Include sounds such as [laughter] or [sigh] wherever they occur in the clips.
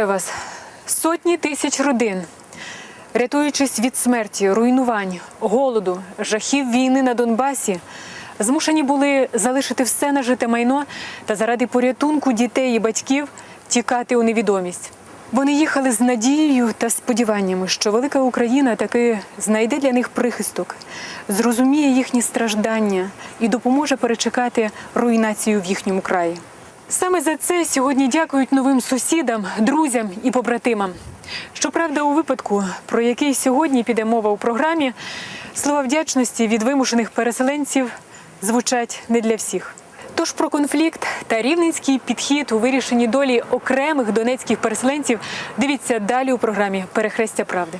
Вітаю вас! Сотні тисяч родин, рятуючись від смерті, руйнувань, голоду, жахів війни на Донбасі, змушені були залишити все нажите майно та заради порятунку дітей і батьків тікати у невідомість. Вони їхали з надією та сподіваннями, що велика Україна таки знайде для них прихисток, зрозуміє їхні страждання і допоможе перечекати руйнацію в їхньому краї. Саме за це сьогодні дякують новим сусідам, друзям і побратимам. Щоправда, у випадку, про який сьогодні піде мова у програмі, слова вдячності від вимушених переселенців звучать не для всіх. Тож про конфлікт та рівненський підхід у вирішенні долі окремих донецьких переселенців дивіться далі у програмі Перехрестя правди.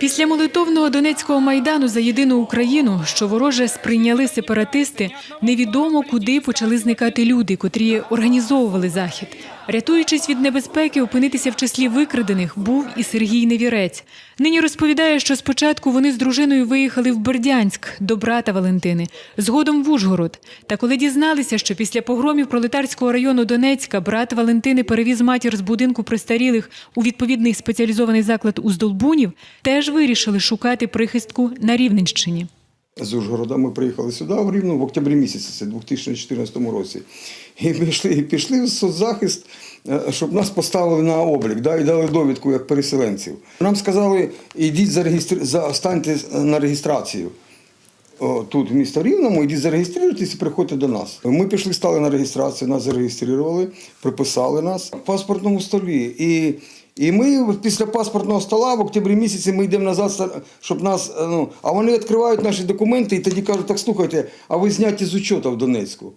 Після молитовного Донецького майдану за єдину Україну, що вороже сприйняли сепаратисти, невідомо куди почали зникати люди, котрі організовували захід. Рятуючись від небезпеки, опинитися в числі викрадених був і Сергій Невірець. Нині розповідає, що спочатку вони з дружиною виїхали в Бердянськ до брата Валентини, згодом в Ужгород. Та коли дізналися, що після погромів пролетарського району Донецька брат Валентини перевіз матір з будинку престарілих у відповідний спеціалізований заклад у Здолбунів, теж вирішили шукати прихистку на Рівненщині. З Ужгорода ми приїхали сюди в Рівну в октябрі місяці, це 2014 році. І пішли, і пішли в соцзахист, е, щоб нас поставили на облік, да, і дали довідку як переселенців. Нам сказали, ідіть зареєстру... за... станьте на реєстрацію. Тут в місто Рівному, ідіть зареєструйтесь і приходьте до нас. Ми пішли, стали на реєстрацію, нас зареєстрували, приписали нас в паспортному столі. І, і ми після паспортного стола в октябрі місяці ми йдемо назад, щоб нас. е, Ну, а вони відкривають наші документи і тоді кажуть, так слухайте, а ви зняті з учота в Донецьку.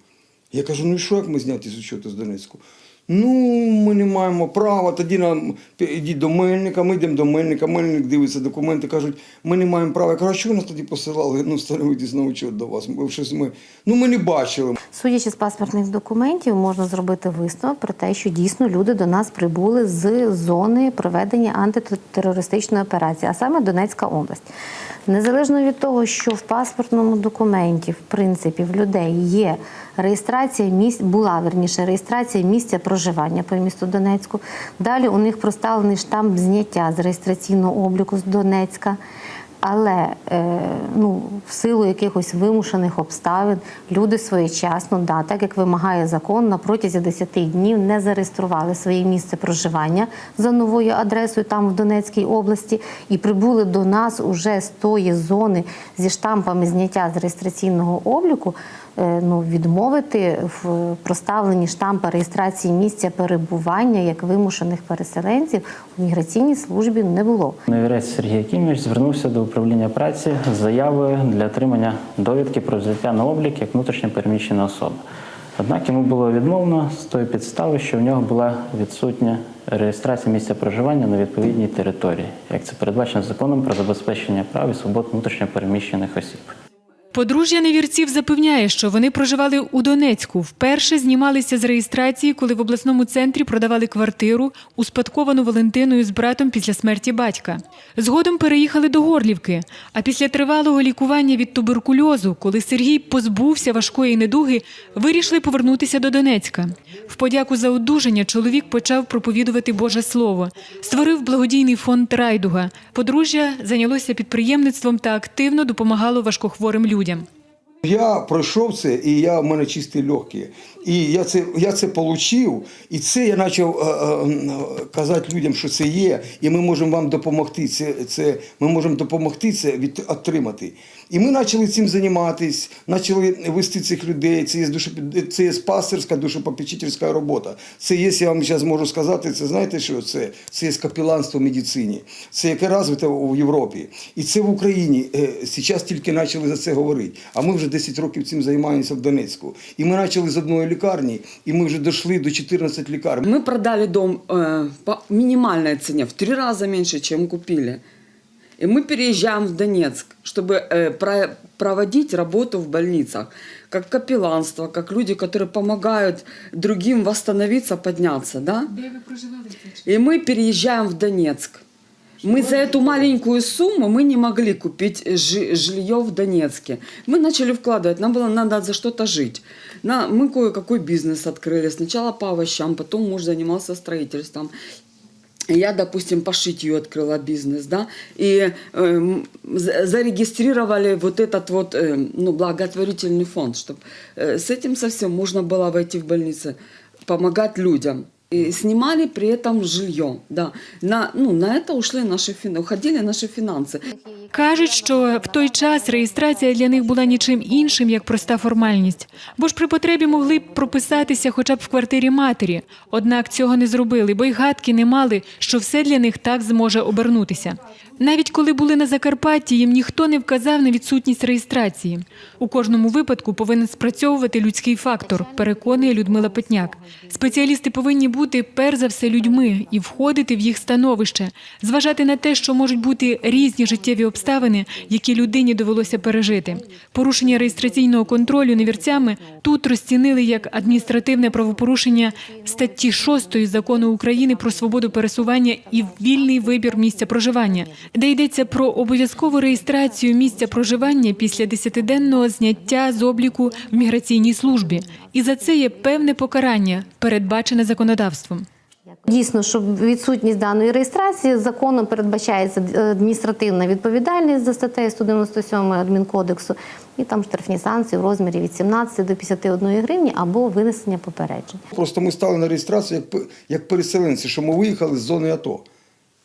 Я кажу, ну і що, як ми зняті з учота з Донецьку? Ну, ми не маємо права, тоді нам йдіть до мельника, ми йдемо до мельника, мельник дивиться документи, кажуть, ми не маємо права. Я кажу, а чого ви нас тоді посилали? Ну, встановитись на учет до вас. Ми щось ми. Ну, ми не бачили. Судячи з паспортних документів, можна зробити висновок про те, що дійсно люди до нас прибули з зони проведення антитерористичної операції, а саме Донецька область. Незалежно від того, що в паспортному документі, в принципі, в людей є реєстрація місць, була верніше реєстрація місця проживання по місту Донецьку. Далі у них проставлений штамп зняття з реєстраційного обліку з Донецька. Але е, ну, в силу якихось вимушених обставин люди своєчасно, да, так як вимагає закон, на протязі 10 днів не зареєстрували своє місце проживання за новою адресою там в Донецькій області і прибули до нас уже з тої зони зі штампами зняття з реєстраційного обліку. Е, Ну, відмовити в проставленні штампа реєстрації місця перебування як вимушених переселенців у міграційній службі не було. Невірець Сергій Якимович звернувся до управління праці з заявою для отримання довідки про взяття на облік як внутрішньо переміщена особа. Однак йому було відмовлено з тої підстави, що в нього була відсутня реєстрація місця проживання на відповідній території, як це передбачено законом про забезпечення прав і свобод внутрішньо переміщених осіб. Подружжя невірців запевняє, що вони проживали у Донецьку. Вперше знімалися з реєстрації, коли в обласному центрі продавали квартиру, успадковану Валентиною з братом після смерті батька. Згодом переїхали до Горлівки. А після тривалого лікування від туберкульозу, коли Сергій позбувся важкої недуги, вирішили повернутися до Донецька. В подяку за одужання чоловік почав проповідувати Боже Слово, створив благодійний фонд Райдуга. Подружжя зайнялося підприємництвом та активно допомагало важкохворим людям. Я пройшов це, і я, в мене чисті легкі. І я це, я це отримав, і це я почав е, е, казати людям, що це є, і ми можемо вам допомогти. Це, це, ми можемо допомогти це від, отримати. І ми почали цим займатися, почали вести цих людей. Це є, душа, це є пастирська, душопопечительська робота. Це є, я вам зараз можу сказати, це знаєте що це? Це є капіланство в медицині. Це яке розвите в Європі. І це в Україні. Зараз тільки почали за це говорити. А ми вже 10 років цим займаємося в Донецьку. І ми почали з одної лікарні, і ми вже дійшли до 14 лікарень. Мы продали дом э, по минимальной цене, в три раза меньше, чем купили. И мы переезжаем в Донецк, чтобы э, про- проводить работу в больницах, как капелланство, как люди, которые помогают другим восстановиться, подняться, да? И мы переезжаем в Донецк. Мы за эту маленькую сумму мы не могли купить жи- жилье в Донецке. Мы начали вкладывать, нам было надо за что-то жить. На, мы кое-какой бизнес открыли. Сначала по овощам, потом муж занимался строительством. Я, допустим, по шитью открыла бизнес, да, и эм, за- зарегистрировали вот этот вот, эм, ну, благотворительный фонд, чтобы с этим совсем можно было войти в больницы, помогать людям. И снимали при этом жилье, да. На, ну, на это ушли наши, фин- уходили наши финансы. Кажуть, що в той час реєстрація для них була нічим іншим, як проста формальність. Бо ж при потребі могли б прописатися хоча б в квартирі матері. Однак цього не зробили, бо й гадки не мали, що все для них так зможе обернутися. Навіть коли були на Закарпатті, їм ніхто не вказав на відсутність реєстрації. У кожному випадку повинен спрацьовувати людський фактор, переконує Людмила Петняк. Спеціалісти повинні бути перш за все людьми і входити в їх становище, зважати на те, що можуть бути різні життєві обставини, які людині довелося пережити. Порушення реєстраційного контролю невірцями тут розцінили як адміністративне правопорушення статті 6 закону України про свободу пересування і вільний вибір місця проживання, де йдеться про обов'язкову реєстрацію місця проживання після десятиденного зняття з обліку в міграційній службі. І за це є певне покарання, передбачене законодавством. Дійсно, щоб відсутність даної реєстрації законом передбачається адміністративна відповідальність за статтею 197 адмінкодексу, і там штрафні санкції в розмірі від 17 до 51 гривні або винесення попереджень. Просто ми стали на реєстрацію як, як переселенці, що ми виїхали з зони АТО.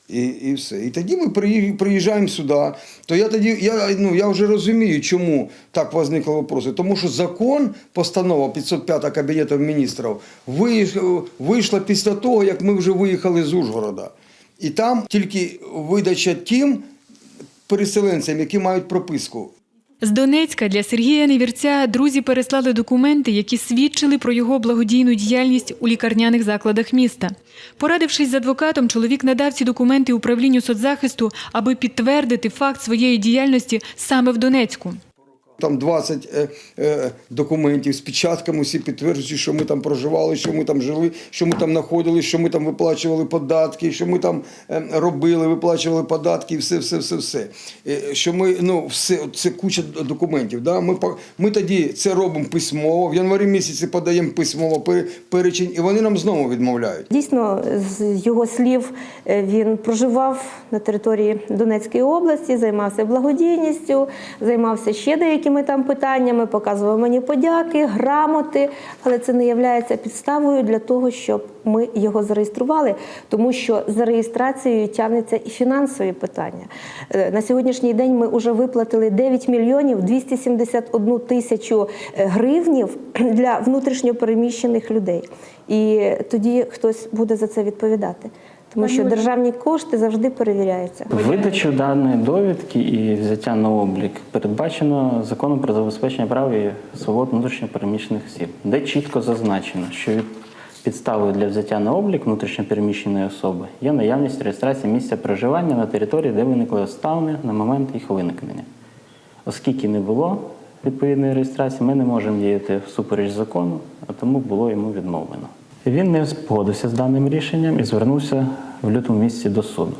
І, і все. І тоді ми приї- приїжджаємо сюди. То я тоді я, ну, я вже розумію, чому так возникли вопроси. Тому що закон, постанова 505 Кабінету міністрів, вийш- вийшла після того, як ми вже виїхали з Ужгорода. І там тільки видача тим переселенцям, які мають прописку. З Донецька для Сергія Невірця друзі переслали документи, які свідчили про його благодійну діяльність у лікарняних закладах міста. Порадившись з адвокатом, чоловік надав ці документи управлінню соцзахисту, аби підтвердити факт своєї діяльності саме в Донецьку. Там 20 е, е, документів з печатками, всі підтверджують, що ми там проживали, що ми там жили, що ми там знаходилися, що ми там виплачували податки, що ми там е, робили, виплачували податки, і все, все, все, все. Е, Що ми, ну, все, це куча документів. Да? Ми, ми тоді це робимо письмово, в январі місяці подаємо письмово перечень, і вони нам знову відмовляють. Дійсно, з його слів, е, він проживав на території Донецької області, займався благодійністю, займався ще деякими там питаннями, показував мені подяки, грамоти, але це не є підставою для того, щоб ми його зареєстрували, тому що за реєстрацією тягнеться і фінансові питання. Е, На сьогоднішній день ми вже виплатили 9 мільйонів 271 тисячу е, гривнів [clears throat] для внутрішньопереміщених людей. І тоді хтось буде за це відповідати. Тому що державні кошти завжди перевіряються. Видачу даної довідки і взяття на облік передбачено законом про забезпечення прав і свобод внутрішньопереміщених осіб, де чітко зазначено, що від підставою для взяття на облік внутрішньопереміщеної особи є наявність реєстрації місця проживання на території, де виникли обставини на момент їх виникнення. Оскільки не було відповідної реєстрації, ми не можемо діяти всупереч закону, а тому було йому відмовлено. Він не погодився з даним рішенням і звернувся в лютому місяці до суду.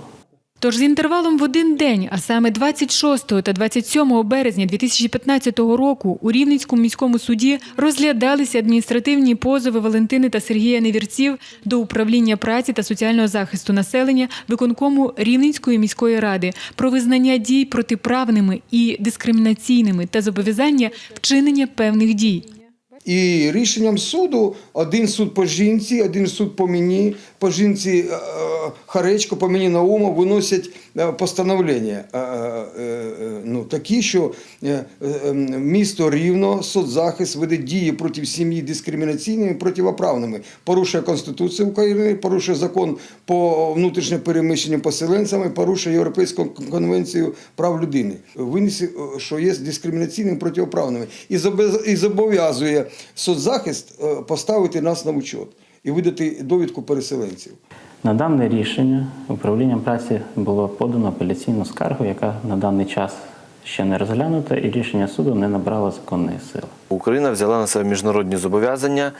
Тож з інтервалом в один день, а саме 26 та 27 березня 2015 року у Рівненському міському суді розглядалися адміністративні позови Валентини та Сергія Невірців до управління праці та соціального захисту населення виконкому Рівненської міської ради про визнання дій протиправними і дискримінаційними та зобов'язання вчинення певних дій. І рішенням суду один суд по жінці, один суд по мені, по жінці е, е, Харечко, по мені Наумов виносять е, постановлення ну, такі, що місто Рівно, соцзахист веде дії проти сім'ї дискримінаційними, противоправними, порушує Конституцію України, порушує закон по внутрішньо переміщенню поселенцями, порушує Європейську конвенцію прав людини. Виніс, що є дискримінаційними противоправними. І зобов'язує соцзахист е, поставити нас на учет і видати довідку переселенців. На дане рішення управлінням праці було подано апеляційну скаргу, яка на даний час ще не розглянуте, і рішення суду не набрало законної сили. Україна взяла на себе міжнародні зобов'язання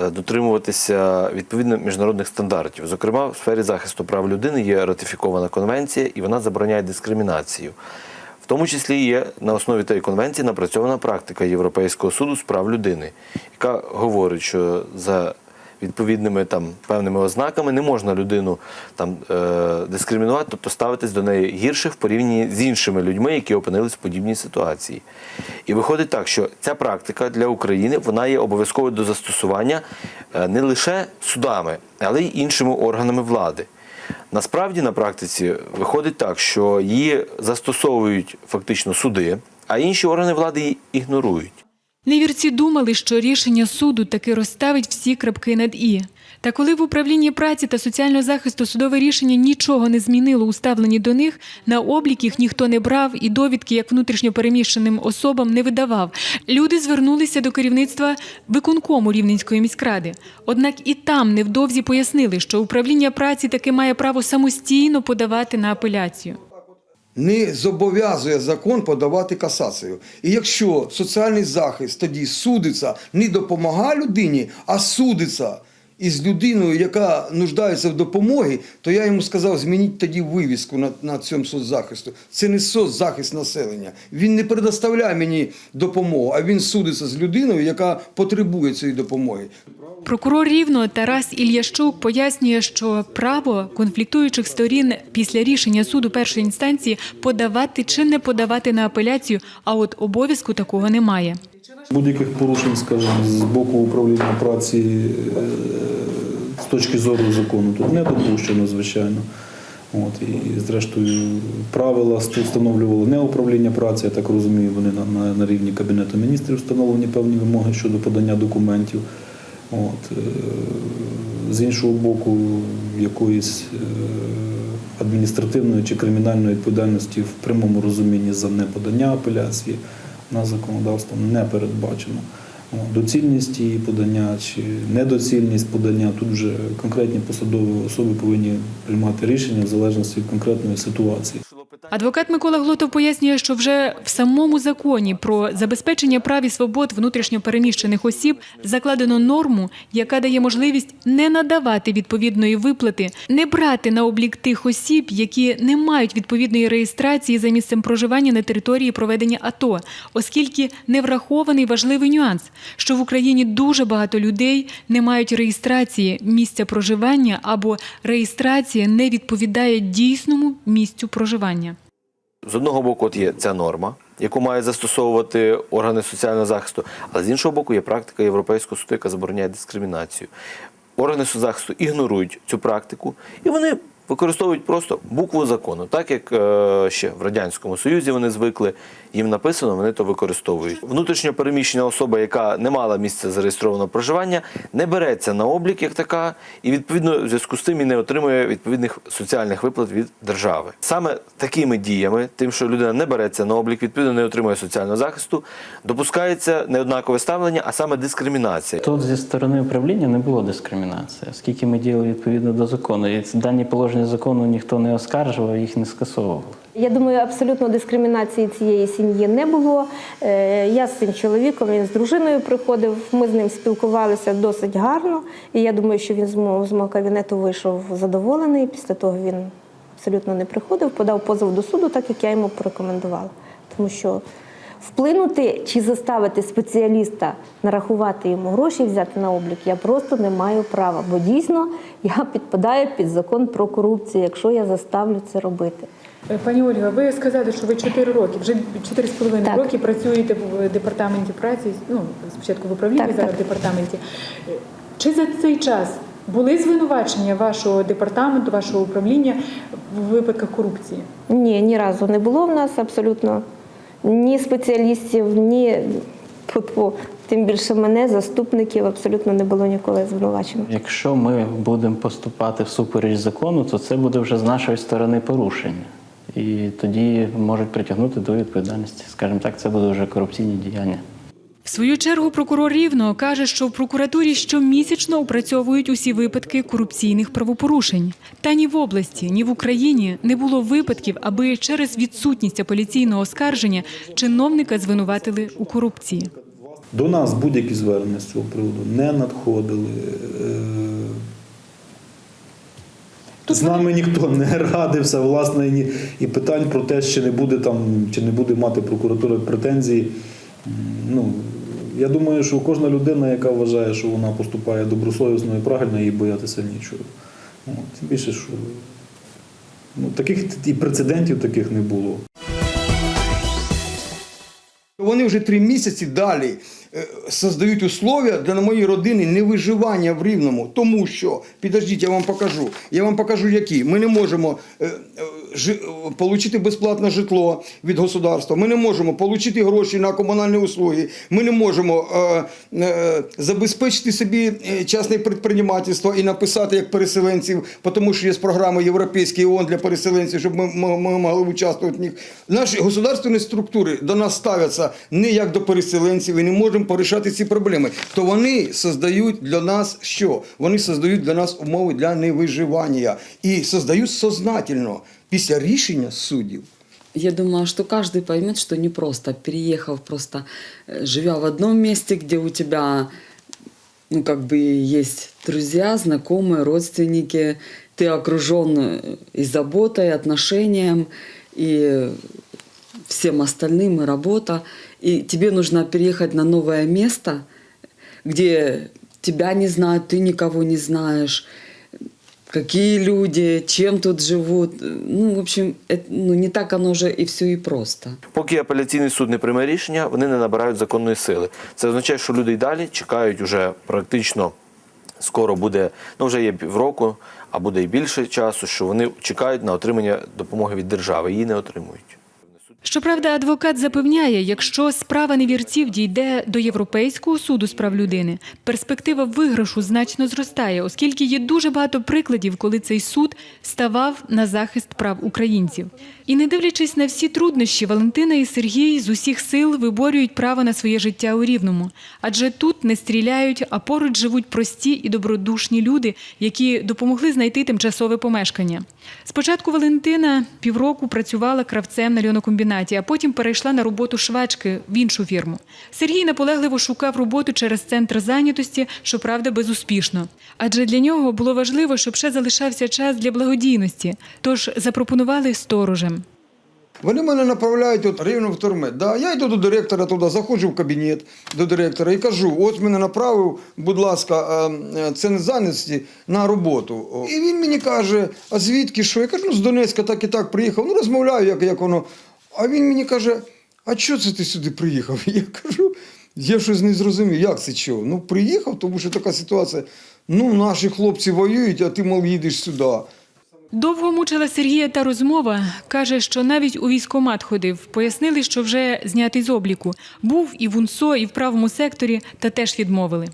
е, дотримуватися відповідно міжнародних стандартів. Зокрема, в сфері захисту прав людини є ратифікована конвенція, і вона забороняє дискримінацію. Тому числі є на основі тієї конвенції напрацьована практика Європейського суду з прав людини, яка говорить, що за відповідними там певними ознаками не можна людину там е, дискримінувати, тобто ставитись до неї гірше в порівнянні з іншими людьми, які опинились в подібній ситуації. І виходить так, що ця практика для України вона є обов'язковою до застосування е, не лише судами, але й іншими органами влади. Насправді на практиці виходить так, що її застосовують фактично суди, а інші органи влади її ігнорують. Невірці думали, що рішення суду таки розставить всі крапки над і. Та коли в управлінні праці та соціального захисту судове рішення нічого не змінило у ставленні до них, на облік їх ніхто не брав і довідки як внутрішньо переміщеним особам не видавав. Люди звернулися до керівництва виконкому Рівненської міськради. Однак і там невдовзі пояснили, що управління праці таки має право самостійно подавати на апеляцію. не зобов'язує закон подавати касацію. І якщо соціальний захист тоді судиться, не допомагає людині, а судиться із людиною, яка нуждається в допомогі, то я йому сказав, змініть тоді вивіску на, на цьому соцзахисту. Це не соцзахист населення. Він не предоставляє мені допомогу, а він судиться з людиною, яка потребує цієї допомоги. Прокурор Рівного Тарас Ільящук пояснює, що право конфліктуючих сторін після рішення суду першої інстанції подавати чи не подавати на апеляцію, а от обов'язку такого немає. Будь-яких порушень, скажімо, з боку управління праці е, з точки зору закону тут не допущено, звичайно. От, і зрештою правила встановлювало не управління праці, я так розумію, вони на, на, на рівні Кабінету міністрів встановлені певні вимоги щодо подання документів. От, е, з іншого боку, якоїсь е, адміністративної чи кримінальної відповідальності в прямому розумінні за неподання апеляції на законодавством не передбачено. Доцільність її подання чи недоцільність подання тут вже конкретні посадові особи повинні приймати рішення в залежності від конкретної ситуації. Адвокат Микола Глотов пояснює, що вже в самому законі про забезпечення прав і свобод внутрішньо переміщених осіб закладено норму, яка дає можливість не надавати відповідної виплати, не брати на облік тих осіб, які не мають відповідної реєстрації за місцем проживання на території проведення АТО, оскільки не врахований важливий нюанс, що в Україні дуже багато людей не мають реєстрації місця проживання або реєстрація не відповідає дійсному місцю проживання. З одного боку, от є ця норма, яку мають застосовувати органи соціального захисту, але з іншого боку, є практика Європейського суду, яка забороняє дискримінацію. Органи захисту ігнорують цю практику і вони використовують просто букву закону, так як е, ще в радянському союзі вони звикли. Їм написано, вони то використовують. Внутрішньо переміщена особа, яка не мала місця зареєстрованого проживання, не береться на облік як така, і відповідно в зв'язку з цим і не отримує відповідних соціальних виплат від держави. Саме такими діями, тим, що людина не береться на облік, відповідно не отримує соціального захисту, допускається неоднакове ставлення, а саме дискримінація. Тут зі сторони управління не було дискримінації, оскільки ми діяли відповідно до закону. І дані положення закону ніхто не оскаржував, їх не скасовував. Я думаю, абсолютно дискримінації цієї сім'ї не було. Е, Я з цим чоловіком, він з дружиною приходив. Ми з ним спілкувалися досить гарно. І я думаю, що він з мого, кабінету вийшов задоволений. Після того він абсолютно не приходив, подав позов до суду, так як я йому порекомендувала. Тому що вплинути чи заставити спеціаліста нарахувати йому гроші, взяти на облік, я просто не маю права. Бо дійсно я підпадаю під закон про корупцію, якщо я заставлю це робити. Е, Пані Ольга, ви сказали, що ви 4 роки, вже 4,5 Так. роки працюєте в департаменті праці, ну, спочатку в управлінні, Так, зараз так. в департаменті. Е, Чи за цей час були звинувачення вашого департаменту, вашого управління в випадках корупції? Ні, ні разу не було в нас абсолютно ні спеціалістів, ні тьфу-тьфу, тим більше мене, заступників, абсолютно не було ніколи звинувачено. Якщо ми будемо поступати всупереч закону, то це буде вже з нашої сторони порушення. І тоді можуть притягнути до відповідальності. Скажімо так, це буде вже корупційні діяння. В свою чергу прокурор Рівного каже, що в прокуратурі щомісячно опрацьовують усі випадки корупційних правопорушень. Та ні в області, ні в Україні не було випадків, аби через відсутність апеляційного оскарження чиновника звинуватили у корупції. До нас будь-які звернення з цього приводу не надходили. З нами ніхто не радився, власне, ні- і питань про те, чи не буде там, чи не буде мати прокуратура претензії. Ну, я думаю, що кожна людина, яка вважає, що вона поступає добросовісно і правильно, їй боятися нічого. От, Тим більше, що ну, таких і прецедентів таких не було. Вони вже три місяці далі создають условия для моєї родини невиживання в Рівному. Тому що, підождіть, я вам покажу. Я вам покажу, які. Ми не можемо е, е, е, отримати безплатне житло від государства. Ми не можемо отримати гроші на комунальні услуги. Ми не можемо е, е, забезпечити собі е, частне підприємництво і написати як переселенців, тому що є програма Європейський ООН для переселенців, щоб ми, ми могли участвувати в них. Наші государственні структури до нас ставляться не як до переселенців і не можемо порішати ці проблеми. То вони создають для нас що? Вони создають для нас умови для невиживання і создають сознательно після рішення суддів. Я думаю, что каждый поймет, что не просто, переехав просто, э, живя в одном месте, где у тебя, ну, как бы есть друзья, знакомые, родственники, ты окружен э, и заботой, и отношением, и всем остальным, и работа. И тебе нужно переехать на новое место, где тебя не знают, ты никого не знаешь, какие люди, чем тут живут. Ну, в общем, это, ну, не так оно уже и все и просто. Поки апеляційний суд не прийме рішення, вони не набирають законної сили. Це означає, що люди й далі чекають уже практично скоро буде, ну вже є півроку, а буде і більше часу, що вони чекають на отримання допомоги від держави. Її не отримують. Щоправда, адвокат запевняє, якщо справа невірців дійде до Європейського суду з прав людини, перспектива виграшу значно зростає, оскільки є дуже багато прикладів, коли цей суд ставав на захист прав українців. І не дивлячись на всі труднощі, Валентина і Сергій з усіх сил виборюють право на своє життя у Рівному. Адже тут не стріляють, а поруч живуть прості і добродушні люди, які допомогли знайти тимчасове помешкання. Спочатку Валентина півроку працювала кравцем на льонокомбінаті, а потім перейшла на роботу швачки в іншу фірму. Сергій наполегливо шукав роботу через центр зайнятості, щоправда, безуспішно. Адже для нього було важливо, щоб ще залишався час для благодійності. Тож запропонували сторожем. Вони мене направляють от рівно в турмет. Да? Я йду до директора туди, заходжу в кабінет до директора і кажу: от мене направив, будь ласка, це не зайнятості на роботу. І він мені каже: а звідки що? Я кажу, ну з Донецька так і так приїхав. Ну розмовляю, як, як воно. А він мені каже: а чого це ти сюди приїхав? [laughs] Я кажу, я щось не зрозумів, як це чого? Ну, приїхав, тому що така ситуація. Ну, наші хлопці воюють, а ти, мов, їдеш сюди. Довго мучила Сергія та розмова. Каже, що навіть у військомат ходив. Пояснили, що вже знятий з обліку. Був і в УНСО, і в правому секторі, та теж відмовили.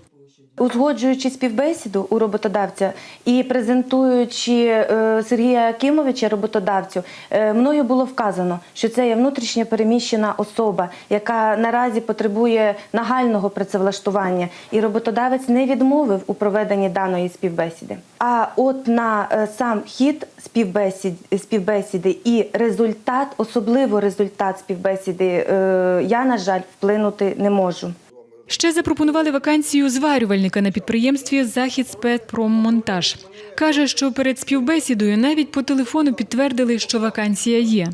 Узгоджуючи співбесіду у роботодавця і презентуючи е, Сергія Акимовича роботодавцю, е, мною було вказано, що це є внутрішньо переміщена особа, яка наразі потребує нагального працевлаштування, і роботодавець не відмовив у проведенні даної співбесіди. А от на е, сам хід співбесід, співбесіди і результат, особливо результат співбесіди, я на жаль вплинути не можу. Ще запропонували вакансію зварювальника на підприємстві Захід спецпроммонтаж. Каже, що перед співбесідою навіть по телефону підтвердили, що вакансія є.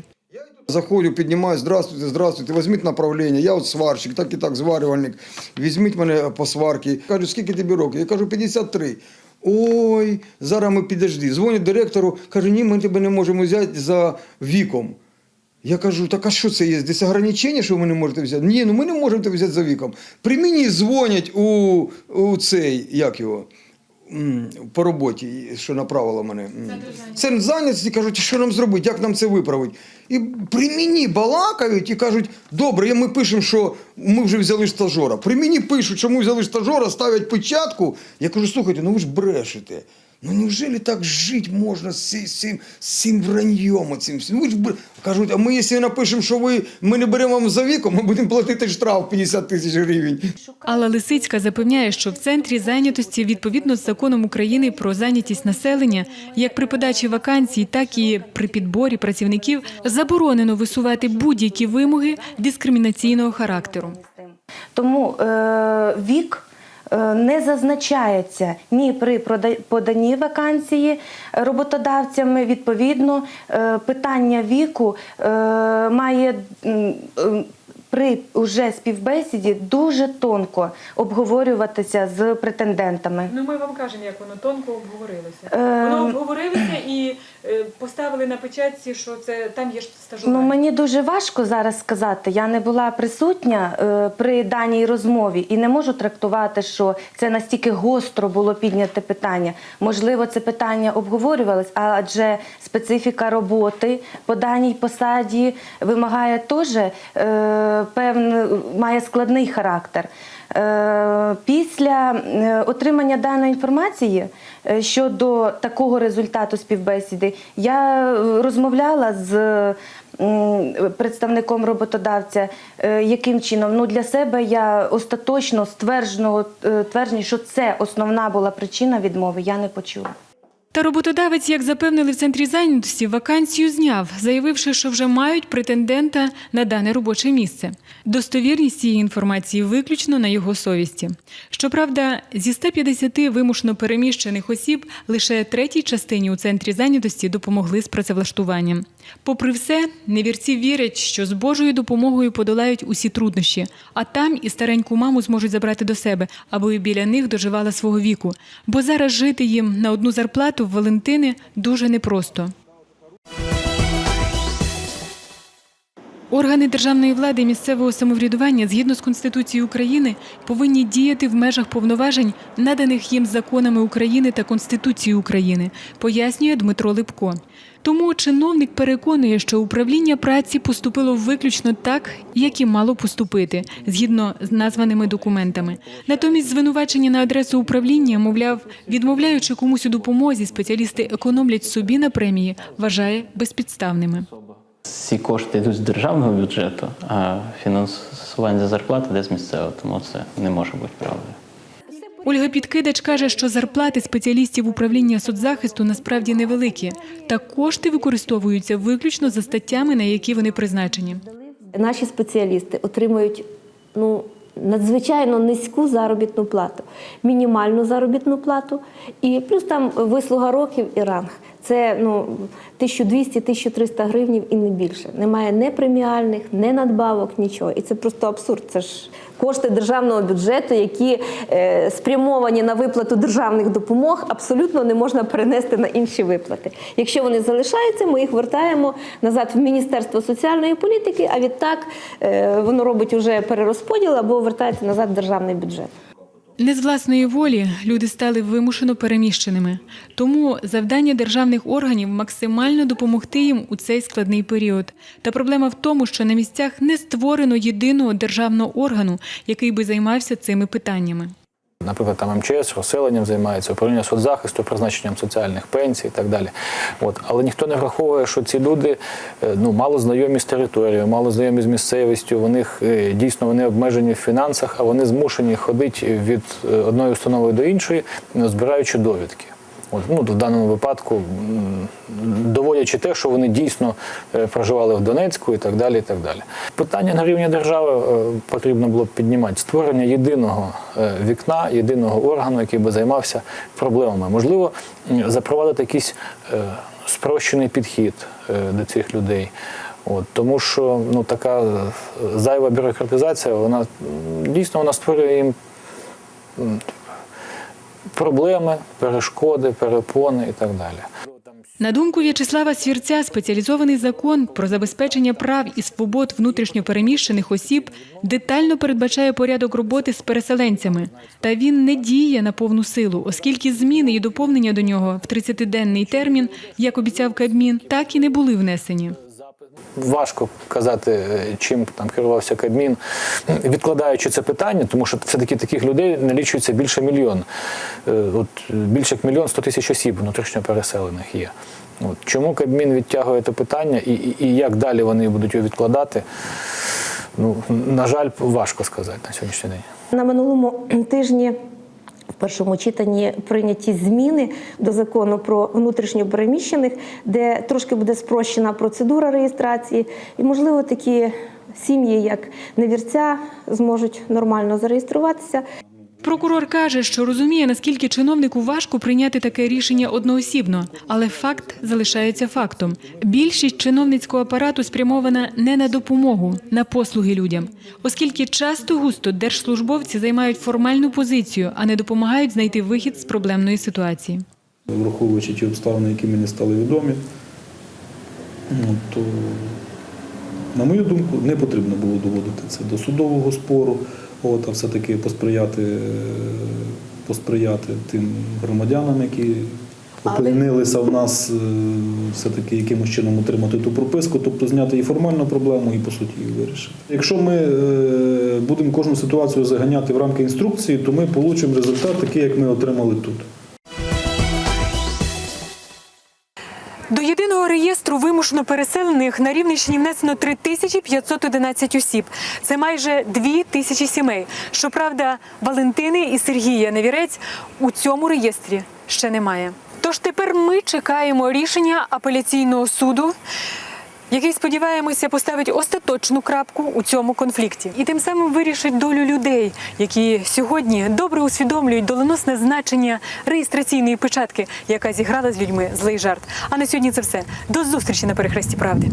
Заходжу, піднімаю, здравствуйте, здравствуйте, візьміть направлення, я от сварщик, так і так, зварювальник, візьміть мене по сварці. Кажу, скільки тобі років? Я кажу, 53. Ой, зараз ми підожди. Дзвонять директору, каже, ні, ми тебе не можемо взяти за віком. Я кажу, так а що це є? Десь ограничення, що ви не можете взяти? Ні, ну ми не можемо тебе взяти за віком. При мені дзвонять у, у цей, як його, по роботі, що направила мене. Це зайнятості, кажуть, що нам зробити, як нам це виправити. І при мені балакають і кажуть, добре, ми пишемо, що ми вже взяли стажора. При мені пишуть, що ми взяли стажора, ставлять печатку. Я кажу, слухайте, ну ви ж брешете. Ну неужели так жити можна з цим, з цим, з враньем? Оцим? б- кажуть, а ми, якщо напишемо, що ви, ми не беремо вам за віком, ми будемо платити штраф 50 тисяч гривень. Алла Лисицька запевняє, що в центрі зайнятості відповідно з законом України про зайнятість населення, як при подачі вакансій, так і при підборі працівників заборонено висувати будь-які вимоги дискримінаційного характеру. Тому е, вік не зазначається ні при поданні вакансії роботодавцями. Відповідно, е, питання віку е, має е, при уже співбесіді дуже тонко обговорюватися з претендентами. Ну ми вам кажемо, як воно тонко обговорилося. Е, Воно обговорилося і е, поставили на печатці, що це там є стажування. Ну мені дуже важко зараз сказати. Я не була присутня е, при даній розмові і не можу трактувати, що це настільки гостро було підняте питання. Можливо, це питання обговорювалось, адже специфіка роботи по даній посаді вимагає теж е, певний, має складний характер. Е, Після е, отримання даної інформації е, щодо такого результату співбесіди я розмовляла з представником роботодавця, яким чином ну для себе я остаточно ствердженого е, твердження, що це основна була причина відмови, я не почула. Та роботодавець, як запевнили в центрі зайнятості, вакансію зняв, заявивши, що вже мають претендента на дане робоче місце. Достовірність цієї інформації виключно на його совісті. Щоправда, зі 150 вимушено переміщених осіб лише третій частині у центрі зайнятості допомогли з працевлаштуванням. Попри все, невірці вірять, що з Божою допомогою подолають усі труднощі, а там і стареньку маму зможуть забрати до себе, аби біля них доживала свого віку. Бо зараз жити їм на одну зарплату в Валентини дуже непросто. Органи державної влади і місцевого самоврядування згідно з Конституцією України повинні діяти в межах повноважень, наданих їм законами України та Конституцією України, пояснює Дмитро Липко. Тому чиновник переконує, що управління праці поступило виключно так, як і мало поступити, згідно з названими документами. Натомість звинувачення на адресу управління, мовляв, відмовляючи комусь у допомозі, спеціалісти економлять собі на премії, вважає безпідставними. Ці кошти йдуть з державного бюджету, а фінансування за зарплати йде з місцевого, тому це не може бути правдою. Ольга Підкидач каже, що зарплати спеціалістів управління соцзахисту насправді невеликі, та кошти використовуються виключно за статтями, на які вони призначені. Наші спеціалісти отримують ну, надзвичайно низьку заробітну плату, мінімальну заробітну плату і плюс там вислуга років і ранг. Це ну, 1200-1300 гривнів і не більше. Немає ні преміальних, ні надбавок, нічого. І це просто абсурд. Це ж кошти державного бюджету, які е, спрямовані на виплату державних допомог, абсолютно не можна перенести на інші виплати. Якщо вони залишаються, ми їх вертаємо назад в Міністерство соціальної політики, а відтак е, воно робить уже перерозподіл або вертається назад в державний бюджет. Не з власної волі люди стали вимушено переміщеними. Тому завдання державних органів максимально допомогти їм у цей складний період. Та проблема в тому, що на місцях не створено єдиного державного органу, який би займався цими питаннями. Наприклад, там МЧС розселенням займається, управління соцзахисту, призначенням соціальних пенсій і так далі. От. Але ніхто не враховує, що ці люди е, ну, мало знайомі з територією, мало знайомі з місцевістю. Них е, дійсно вони обмежені в фінансах, а вони змушені ходити від е, одної установи до іншої, збираючи довідки. От, ну, в даному випадку доводячи те, що вони дійсно е, проживали в Донецьку і так далі. І так далі. Питання на рівні держави е, потрібно було б піднімати створення єдиного е, вікна, єдиного органу, який би займався проблемами. Можливо, запровадити якийсь спрощений підхід до цих людей. От, тому що ну, така зайва бюрократизація, вона дійсно вона створює їм проблеми, перешкоди, перепони і так далі. На думку В'ячеслава Свірця, спеціалізований закон про забезпечення прав і свобод внутрішньопереміщених осіб детально передбачає порядок роботи з переселенцями. Та він не діє на повну силу, оскільки зміни і доповнення до нього в 30-денний термін, як обіцяв Кабмін, так і не були внесені. Важко казати, е, чим там керувався Кабмін, відкладаючи це питання, тому що все-таки таких людей налічується більше мільйон. Е, От більше як мільйон сто тисяч осіб внутрішньо переселених є. От. Чому Кабмін відтягує це питання і, і, і як далі вони будуть його відкладати? Ну, на жаль, важко сказати на сьогоднішній день. На минулому тижні в першому читанні прийняті зміни до закону про внутрішньо переміщених, де трошки буде спрощена процедура реєстрації, і, можливо, такі сім'ї, як невірця, зможуть нормально зареєструватися. Прокурор каже, що розуміє, наскільки чиновнику важко прийняти таке рішення одноосібно, але факт залишається фактом. Більшість чиновницького апарату спрямована не на допомогу, на послуги людям, оскільки часто густо держслужбовці займають формальну позицію, а не допомагають знайти вихід з проблемної ситуації. враховуючи ті обставини, які мені стали відомі, ну, то, на мою думку, не потрібно було доводити це до судового спору, от, а все-таки посприяти, е, посприяти тим громадянам, які опинилися в нас е, все-таки якимось чином отримати ту прописку, тобто зняти і формальну проблему, і по суті її вирішити. Якщо ми е, будемо кожну ситуацію заганяти в рамки інструкції, то ми отримаємо результат такий, як ми отримали тут. До єдиного реєстру вимушено переселених на Рівненщині внесено 3511 осіб. Це майже 2 тисячі сімей. Щоправда, Валентини і Сергія Невірець у цьому реєстрі ще немає. Тож тепер ми чекаємо рішення апеляційного суду. Який сподіваємося поставить остаточну крапку у цьому конфлікті, і тим самим вирішить долю людей, які сьогодні добре усвідомлюють доленосне значення реєстраційної печатки, яка зіграла з людьми злий жарт. А на сьогодні це все. До зустрічі на перехресті правди.